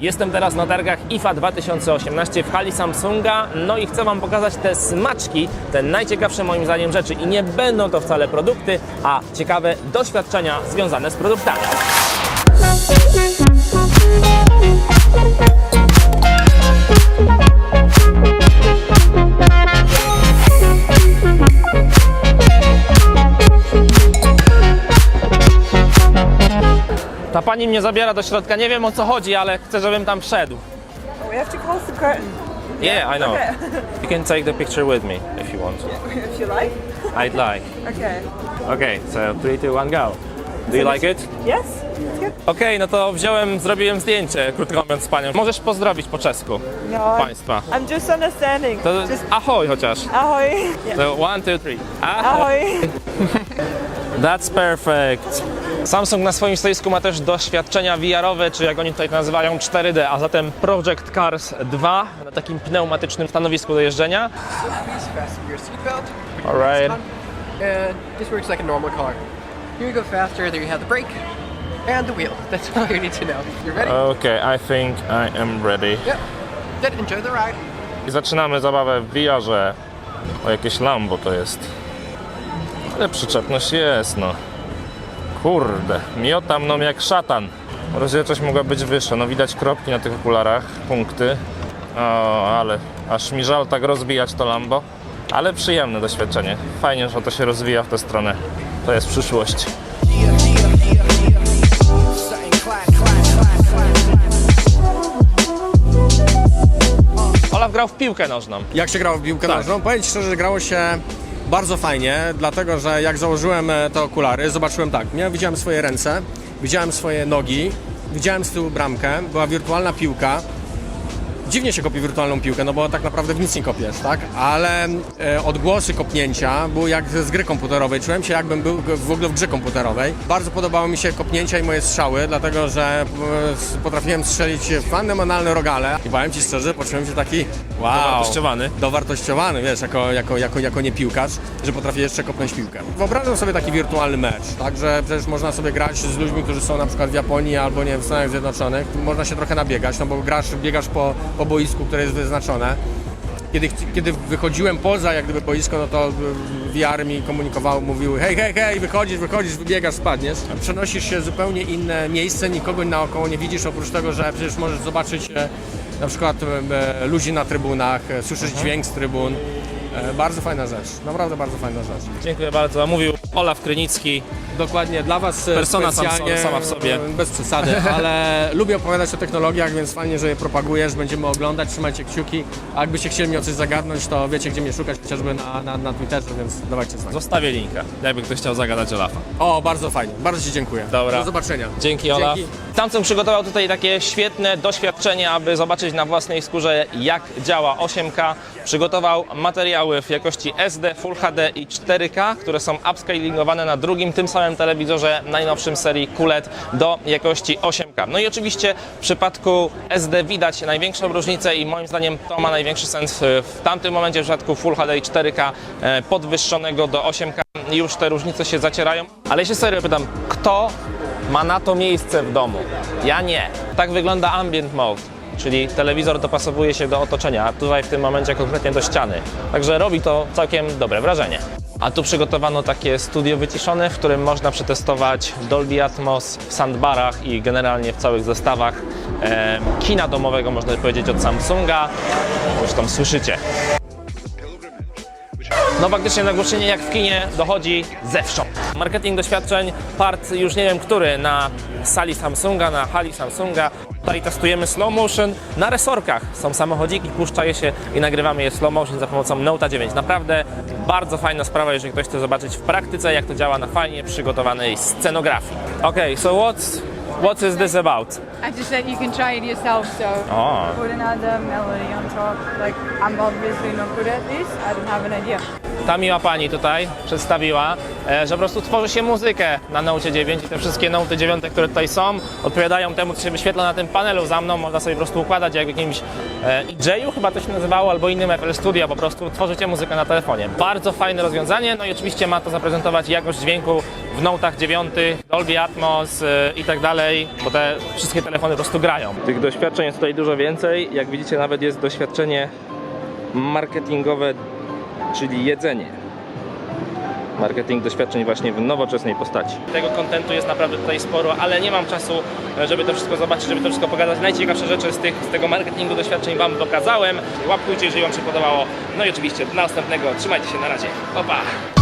Jestem teraz na targach IFA 2018 w hali Samsunga, no i chcę Wam pokazać te smaczki, te najciekawsze moim zdaniem rzeczy. I nie będą to wcale produkty, a ciekawe doświadczenia związane z produktami. Pani mnie zabiera do środka, nie wiem o co chodzi, ale chcę, żebym tam wszedł. We have to close the curtain Yeah, I know. Okay. You can take the picture with me if you want. if you like. I'd like. Okay. Okay, so 3, 2, 1, go. Do you like it? Yes? It's good. Okej, no to wziąłem, zrobiłem zdjęcie, krótko mówiąc, z panią. Możesz pozdrowić po czesku No, państwa. I'm just understanding. To Just ahoj chociaż. ahoy. Yeah. So one, two, three. Ahoj. Ahoy. That's perfect. Samsung na swoim stoisku ma też doświadczenia VR-owe, czy jak oni tutaj to nazywają 4D, a zatem Project Cars 2 na takim pneumatycznym stanowisku do jeżdżenia. Alright. And this works like a normal car. You go faster, there you have the brake and the wheel. That's all you need to know. You ready? Okay, I think I am ready. Yep. Then enjoy the ride. I zaczynamy zabawę w VR-ze. O, jakieś Lambo to jest. Ale przyczepność jest, no. Kurde, miota mną jak szatan. Rozdzielczość mogła być wyższa, no widać kropki na tych okularach, punkty. O, ale aż mi żal tak rozbijać to Lambo. Ale przyjemne doświadczenie. Fajnie, że to się rozwija w tę stronę. To jest przyszłość. Olaf grał w piłkę nożną. Jak się grało w piłkę Tak. nożną? Powiem Ci szczerze, że grało się bardzo fajnie, dlatego że jak założyłem e, te okulary, zobaczyłem tak, miałem, widziałem swoje ręce, widziałem swoje nogi, widziałem z tyłu bramkę, była wirtualna piłka. Dziwnie się kopie wirtualną piłkę, no bo tak naprawdę w nic nie kopiesz, tak? Ale e, odgłosy kopnięcia były jak z gry komputerowej. Czułem się jakbym był w ogóle w grze komputerowej. Bardzo podobały mi się kopnięcia i moje strzały, dlatego że e, potrafiłem strzelić fenomenalne rogale. I powiem Ci szczerze, poczułem się taki wow Dowartościowany. dowartościowany, wiesz, jako, jako, jako, jako nie piłkarz, że potrafi jeszcze kopnąć piłkę. Wyobrażam sobie taki wirtualny mecz, tak, że przecież można sobie grać z ludźmi, którzy są na przykład w Japonii albo nie wiem, w Stanach Zjednoczonych, można się trochę nabiegać, no bo grasz, biegasz po, po boisku, które jest wyznaczone. Kiedy, kiedy wychodziłem poza jak gdyby boisko, no to y, VR mi komunikowało, mówiły hej, hej, hej, wychodzisz, wychodzisz, wybiegasz, spadniesz. Przenosisz się w zupełnie inne miejsce, nikogo naokoło nie widzisz, oprócz tego, że przecież możesz zobaczyć e, na przykład e, ludzi na trybunach, e, słyszysz dźwięk z trybun. E, Bardzo fajna rzecz, naprawdę bardzo fajna rzecz. Dziękuję bardzo. Mówił Olaf Krynicki. Dokładnie, dla Was e, Persona specjalnie, sama w sobie. e, Bez przesady, ale lubię opowiadać o technologiach, więc fajnie, że je propagujesz, będziemy oglądać, trzymajcie kciuki. A jakbyście chcieli mnie o coś zagadnąć, to wiecie, gdzie mnie szukać, chociażby na, na, na Twitterze, więc dawajcie znać. Zostawię linka, jakby ktoś chciał zagadać Olafa. O, bardzo fajnie, bardzo Ci dziękuję. Dobra. Do zobaczenia. Dzięki Olaf. Samsung przygotował tutaj takie świetne doświadczenie, aby zobaczyć na własnej skórze jak działa 8K. Przygotował materiały w jakości SD, Full HD i 4K, które są upscalingowane na drugim, tym samym telewizorze najnowszym serii QLED do jakości 8K. No i oczywiście w przypadku SD widać największą różnicę i moim zdaniem to ma największy sens w tamtym momencie w przypadku Full HD i 4K e, podwyższonego do 8K. Już te różnice się zacierają, ale się serio pytam, kto ma na to miejsce w domu. Ja nie. Tak wygląda ambient mode, czyli telewizor dopasowuje się do otoczenia, a tutaj w tym momencie konkretnie do ściany. Także robi to całkiem dobre wrażenie. A tu przygotowano takie studio wyciszone, w którym można przetestować Dolby Atmos w sandbarach i generalnie w całych zestawach e, kina domowego, można powiedzieć, od Samsunga. Zresztą słyszycie. No faktycznie nagłośnienie jak w kinie dochodzi zewsząd. Marketing doświadczeń, part już nie wiem który, na sali Samsunga, na hali Samsunga. Tutaj testujemy slow motion na resorkach. Są samochodziki, puszcza je się i nagrywamy je slow motion za pomocą Note 9. Naprawdę bardzo fajna sprawa, jeżeli ktoś chce zobaczyć w praktyce, jak to działa na fajnie przygotowanej scenografii. Okay, so what's, what is this about? I just said you can try it yourself, so Oh. Put another melody on top. Like, I'm obviously not good at this. I don't have an idea. ta miła pani tutaj przedstawiła, że po prostu tworzy się muzykę na Note 9 i te wszystkie Note 9, które tutaj są, odpowiadają temu, co się wyświetla na tym panelu za mną. Można sobie po prostu układać jak w jakimś e, EJ-u chyba to się nazywało, albo innym FL Studio, po prostu tworzycie muzykę na telefonie. Bardzo fajne rozwiązanie, no i oczywiście ma to zaprezentować jakość dźwięku w Note'ach 9, Dolby Atmos e, i tak dalej, bo te wszystkie telefony po prostu grają. Tych doświadczeń jest tutaj dużo więcej. Jak widzicie, nawet jest doświadczenie marketingowe, czyli jedzenie. Marketing doświadczeń właśnie w nowoczesnej postaci. Tego kontentu jest naprawdę tutaj sporo, ale nie mam czasu, żeby to wszystko zobaczyć, żeby to wszystko pokazać. Najciekawsze rzeczy z, tych, z tego marketingu doświadczeń Wam pokazałem. Łapkujcie, jeżeli Wam się podobało. No i oczywiście do następnego. Trzymajcie się, na razie. Pa, pa.